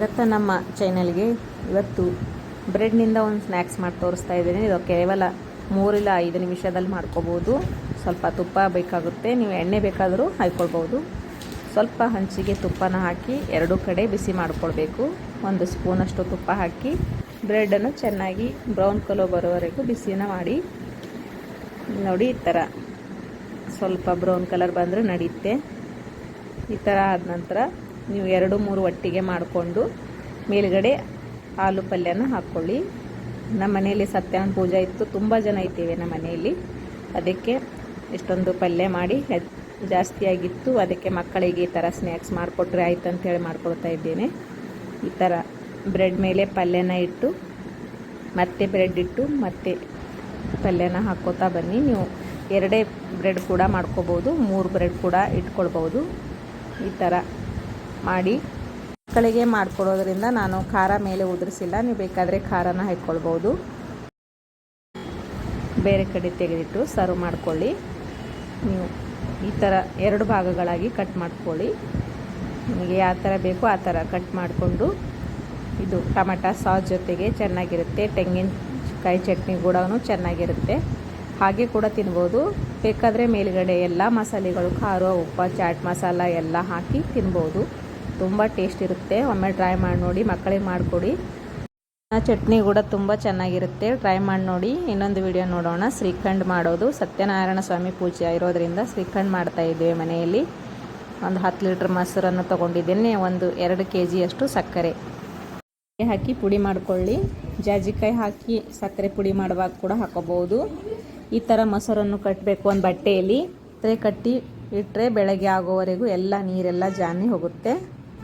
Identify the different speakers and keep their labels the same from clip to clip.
Speaker 1: ಇವತ್ತು ನಮ್ಮ ಚಾನಲ್ಗೆ ಇವತ್ತು ಬ್ರೆಡ್ನಿಂದ ಒಂದು ಸ್ನ್ಯಾಕ್ಸ್ ಮಾಡಿ ತೋರಿಸ್ತಾ ಇದ್ದೀನಿ. ಇದು ಕೇವಲ ಮೂರಿಲ್ಲ ಐದು ನಿಮಿಷದಲ್ಲಿ ಮಾಡ್ಕೋಬೋದು. ಸ್ವಲ್ಪ ತುಪ್ಪ ಬೇಕಾಗುತ್ತೆ. ನೀವು ಎಣ್ಣೆ ಬೇಕಾದರೂ ಹಾಕ್ಕೊಳ್ಬೋದು ಸ್ವಲ್ಪ ಹಂಚಿಗೆ ತುಪ್ಪನ ಹಾಕಿ ಎರಡೂ ಕಡೆ ಬಿಸಿ ಮಾಡಿಕೊಳ್ಬೇಕು. ಒಂದು ಸ್ಪೂನಷ್ಟು ತುಪ್ಪ ಹಾಕಿ ಬ್ರೆಡನ್ನು ಚೆನ್ನಾಗಿ ಬ್ರೌನ್ ಕಲರ್ ಬರೋವರೆಗೂ ಬಿಸಿನ ಮಾಡಿ ನೋಡಿ ಈ ಥರ. ಸ್ವಲ್ಪ ಬ್ರೌನ್ ಕಲರ್ ಬಂದರೆ ನಡೆಯುತ್ತೆ ಈ ಥರ ಆದ ನಂತರ ನೀವು ಎರಡು ಮೂರು ಒಟ್ಟಿಗೆ ಮಾಡಿಕೊಂಡು ಮೇಲುಗಡೆ ಆಲೂ ಪಲ್ಯನ ಹಾಕ್ಕೊಳ್ಳಿ ನಮ್ಮ ಮನೆಯಲ್ಲಿ ಸತ್ಯನಾರಾಯಣ ಪೂಜೆ ಇತ್ತು, ತುಂಬ ಜನ ಇದ್ದೇವೆ ನಮ್ಮ ಮನೆಯಲ್ಲಿ. ಅದಕ್ಕೆ ಇಷ್ಟೊಂದು ಪಲ್ಯ ಮಾಡಿ ಜಾಸ್ತಿಯಾಗಿತ್ತು ಅದಕ್ಕೆ ಮಕ್ಕಳಿಗೆ ಈ ಥರ ಸ್ನ್ಯಾಕ್ಸ್ ಮಾಡಿಕೊಟ್ರೆ ಆಯ್ತು ಅಂತೇಳಿ ಮಾಡ್ಕೊಳ್ತಾ ಇದ್ದೇನೆ. ಈ ಥರ ಬ್ರೆಡ್ ಮೇಲೆ ಪಲ್ಯನ ಇಟ್ಟು, ಮತ್ತೆ ಬ್ರೆಡ್ ಇಟ್ಟು, ಮತ್ತೆ ಪಲ್ಯನ ಹಾಕ್ಕೋತಾ ಬನ್ನಿ. ನೀವು ಎರಡೇ ಬ್ರೆಡ್ ಕೂಡ ಮಾಡ್ಕೋಬೋದು, ಮೂರು ಬ್ರೆಡ್ ಕೂಡ ಇಟ್ಕೊಳ್ಬೋದು. ಈ ಥರ ಮಾಡಿ ಮಕ್ಕಳಿಗೆ ಮಾಡಿಕೊಡೋದ್ರಿಂದ ನಾನು ಖಾರ ಮೇಲೆ ಉದುರಿಸಿಲ್ಲ. ನೀವು ಬೇಕಾದರೆ ಖಾರನ ಹಾಕ್ಕೊಳ್ಬೋದು. ಬೇರೆ ಕಡೆ ತೆಗೆದಿಟ್ಟು ಸರ್ವ್ ಮಾಡ್ಕೊಳ್ಳಿ. ನೀವು ಈ ಥರ ಎರಡು ಭಾಗಗಳಾಗಿ ಕಟ್ ಮಾಡ್ಕೊಳ್ಳಿ. ನಿಮಗೆ ಯಾವ ಥರ ಬೇಕೋ ಆ ಥರ ಕಟ್ ಮಾಡಿಕೊಂಡು ಇದು ಟೊಮೆಟೊ ಸಾಸ್ ಜೊತೆಗೆ ಚೆನ್ನಾಗಿರುತ್ತೆ. ತೆಂಗಿನಕಾಯಿ ಚಟ್ನಿ ಕೂಡ ಚೆನ್ನಾಗಿರುತ್ತೆ. ಹಾಗೆ ಕೂಡ ತಿನ್ಬೋದು. ಬೇಕಾದರೆ ಮೇಲುಗಡೆ ಎಲ್ಲ ಮಸಾಲೆಗಳು, ಖಾರ, ಉಪ್ಪು, ಚಾಟ್ ಮಸಾಲ ಎಲ್ಲ ಹಾಕಿ ತಿನ್ಬೋದು. ತುಂಬ ಟೇಸ್ಟ್ ಇರುತ್ತೆ. ಒಮ್ಮೆ ಟ್ರೈ ಮಾಡಿ ನೋಡಿ, ಮಕ್ಕಳಿಗೆ ಮಾಡಿಕೊಡಿ. ಚಟ್ನಿ ಕೂಡ ತುಂಬ ಚೆನ್ನಾಗಿರುತ್ತೆ. ಟ್ರೈ ಮಾಡಿ ನೋಡಿ. ಇನ್ನೊಂದು ವಿಡಿಯೋ ನೋಡೋಣ. ಶ್ರೀಖಂಡ್ ಮಾಡೋದು. ಸತ್ಯನಾರಾಯಣ ಸ್ವಾಮಿ ಪೂಜೆ ಇರೋದರಿಂದ ಶ್ರೀಖಂಡ್ ಮಾಡ್ತಾ ಇದ್ದೀವಿ ಮನೆಯಲ್ಲಿ. ಒಂದು ಹತ್ತು ಲೀಟ್ರ್ ಮೊಸರನ್ನು ತೊಗೊಂಡಿದ್ದೇನೆ. ಒಂದು ಎರಡು ಕೆ ಜಿಯಷ್ಟು ಸಕ್ಕರೆ ಹಾಕಿ ಪುಡಿ ಮಾಡಿಕೊಳ್ಳಿ. ಜಾಜಿಕಾಯಿ ಹಾಕಿ ಸಕ್ಕರೆ ಪುಡಿ ಮಾಡುವಾಗ ಕೂಡ ಹಾಕೋಬಹುದು. ಈ ಥರ ಮೊಸರನ್ನು ಕಟ್ಟಬೇಕು ಒಂದು ಬಟ್ಟೆಯಲ್ಲಿ. ತಲೆ ಕಟ್ಟಿ ಇಟ್ಟರೆ ಬೆಳಗ್ಗೆ ಆಗೋವರೆಗೂ ಎಲ್ಲ ನೀರೆಲ್ಲ ಜಾನಿ ಹೋಗುತ್ತೆ.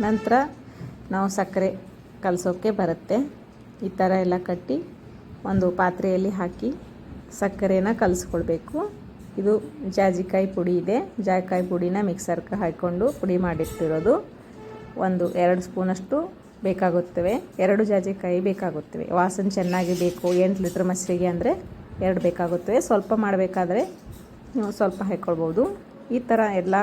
Speaker 1: ನಂತರ ನಾವು ಸಕ್ಕರೆ ಕಲಸೋಕ್ಕೆ ಬರುತ್ತೆ. ಈ ಥರ ಎಲ್ಲ ಕಟ್ಟಿ ಒಂದು ಪಾತ್ರೆಯಲ್ಲಿ ಹಾಕಿ ಸಕ್ಕರೆನ ಕಲಿಸ್ಕೊಳ್ಬೇಕು. ಇದು ಜಾಜಿಕಾಯಿ ಪುಡಿ ಇದೆ. ಜಾಜಿಕಾಯಿ ಪುಡಿನ ಮಿಕ್ಸರ್ಗೆ ಹಾಕ್ಕೊಂಡು ಪುಡಿ ಮಾಡಿಟ್ಟಿರೋದು. ಒಂದು ಎರಡು ಸ್ಪೂನಷ್ಟು ಬೇಕಾಗುತ್ತವೆ. ಎರಡು ಜಾಜಿಕಾಯಿ ಬೇಕಾಗುತ್ತವೆ. ವಾಸನೆ ಚೆನ್ನಾಗಿ ಬೇಕು. ಎಂಟು ಲೀಟ್ರ್ ಮೊಸರಿಗೆ ಅಂದರೆ ಎರಡು ಬೇಕಾಗುತ್ತವೆ. ಸ್ವಲ್ಪ ಮಾಡಬೇಕಾದ್ರೆ ನೀವು ಸ್ವಲ್ಪ ಹಾಕ್ಕೊಳ್ಬೋದು. ಈ ಥರ ಎಲ್ಲ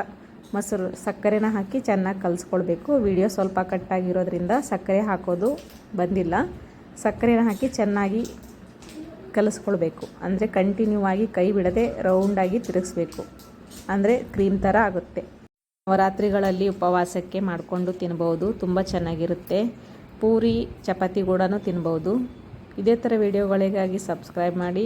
Speaker 1: ಮೊಸರು ಸಕ್ಕರೆನ ಹಾಕಿ ಚೆನ್ನಾಗಿ ಕಲಿಸ್ಕೊಳ್ಬೇಕು. ವಿಡಿಯೋ ಸ್ವಲ್ಪ ಕಟ್ಟಾಗಿರೋದ್ರಿಂದ ಸಕ್ಕರೆ ಹಾಕೋದು ಬಂದಿಲ್ಲ. ಸಕ್ಕರೆನ ಹಾಕಿ ಚೆನ್ನಾಗಿ ಕಲಿಸ್ಕೊಳ್ಬೇಕು. ಅಂದರೆ ಕಂಟಿನ್ಯೂ ಆಗಿ ಕೈ ಬಿಡದೆ ರೌಂಡಾಗಿ ತಿರುಗಿಸ್ಬೇಕು. ಅಂದರೆ ಕ್ರೀಮ್ ಥರ ಆಗುತ್ತೆ. ನವರಾತ್ರಿಗಳಲ್ಲಿ ಉಪವಾಸಕ್ಕೆ ಮಾಡಿಕೊಂಡು ತಿನ್ಬೋದು. ತುಂಬ ಚೆನ್ನಾಗಿರುತ್ತೆ. ಪೂರಿ, ಚಪಾತಿ ಕೂಡ ತಿನ್ಬೋದು. ಇದೇ ಥರ ವಿಡಿಯೋಗಳಿಗಾಗಿ ಸಬ್ಸ್ಕ್ರೈಬ್ ಮಾಡಿ.